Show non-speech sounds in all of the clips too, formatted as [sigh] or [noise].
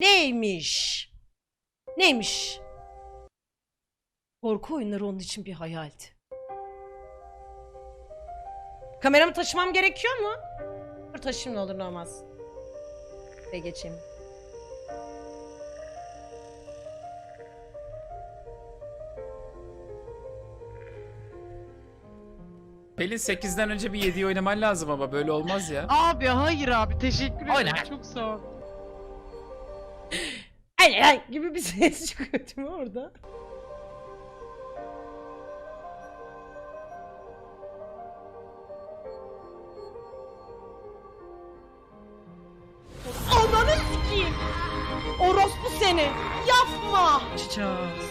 Neymiş? Neymiş? Korku oyunları onun için bir hayaldi. Kameramı taşımam gerekiyor mu? Dur taşıyayım ne olur ne olmaz. Ve geçeyim. Pelin 8'den önce bir 7'yi oynaman lazım ama böyle olmaz ya. Abi hayır abi teşekkür ederim. Oyna. Çok sağ ol. Gibi bir [laughs] ses çıkıyor değil mi orada? Ananı sikeyim. Orospu seni. Yapma. Açacağız.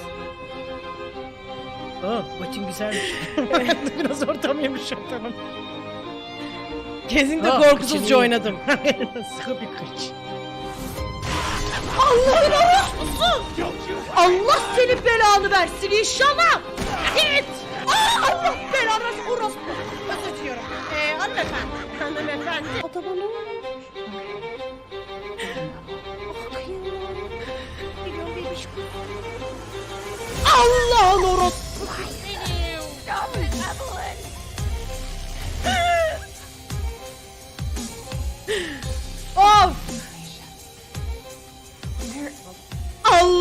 Oh, maçın güzelmiş. [laughs] Biraz ortam yumuşatalım. Kesinlikle Ah, korkusuzca oynadım. [laughs] Sıkı bir kırç. Allah'ın orospusu. Allah senin belanı versin inşallah. Git. Allah belanı versin orospu. Özür diliyorum. Ee, hanımefendi. Hanımefendi. Adama ne olmuş? Allah'ın orospu.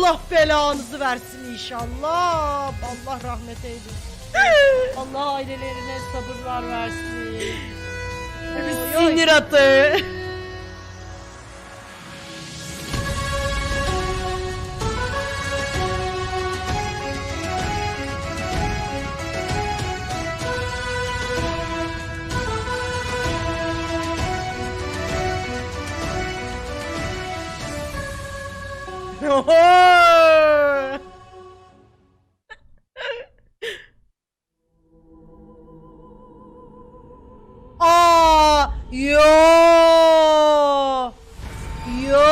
Allah belanızı versin inşallah. Allah rahmet eylesin. [laughs] Allah ailelerine sabırlar versin. Bir sinir atı. [laughs] Aa, yo. Yo.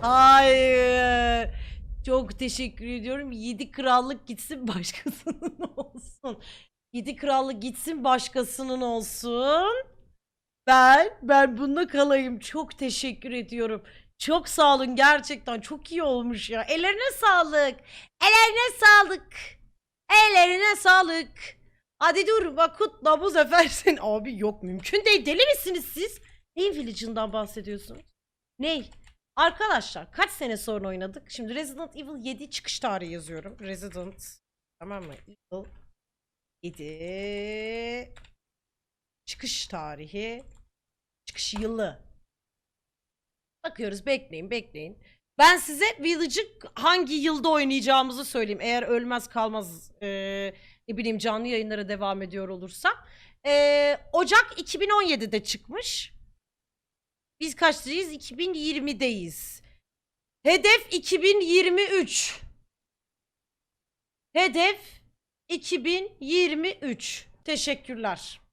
Hayır. Çok teşekkür ediyorum. Yedi krallık gitsin başkasının [laughs] olsun. Yedi krallık gitsin başkasının olsun. Ben, ben bununla kalayım. Çok teşekkür ediyorum. Çok sağ olun gerçekten. Çok iyi olmuş ya. Ellerine sağlık. Ellerine sağlık. Ellerine sağlık. Hadi dur bak kutla bu sefer sen. [laughs] Abi yok mümkün değil. Deli misiniz siz? Neyin Village'ından bahsediyorsun? Ney? Arkadaşlar kaç sene sonra oynadık? Şimdi Resident Evil 7 çıkış tarihi yazıyorum. Resident tamam mı? Evil 7 çıkış tarihi çıkış yılı. Bakıyoruz bekleyin bekleyin. Ben size Village'ı hangi yılda oynayacağımızı söyleyeyim. Eğer ölmez kalmaz eee, ne bileyim canlı yayınlara devam ediyor olursam. Eee, Ocak 2017'de çıkmış. Biz kaçtayız? 2020'deyiz. Hedef 2023. Hedef 2023. Teşekkürler.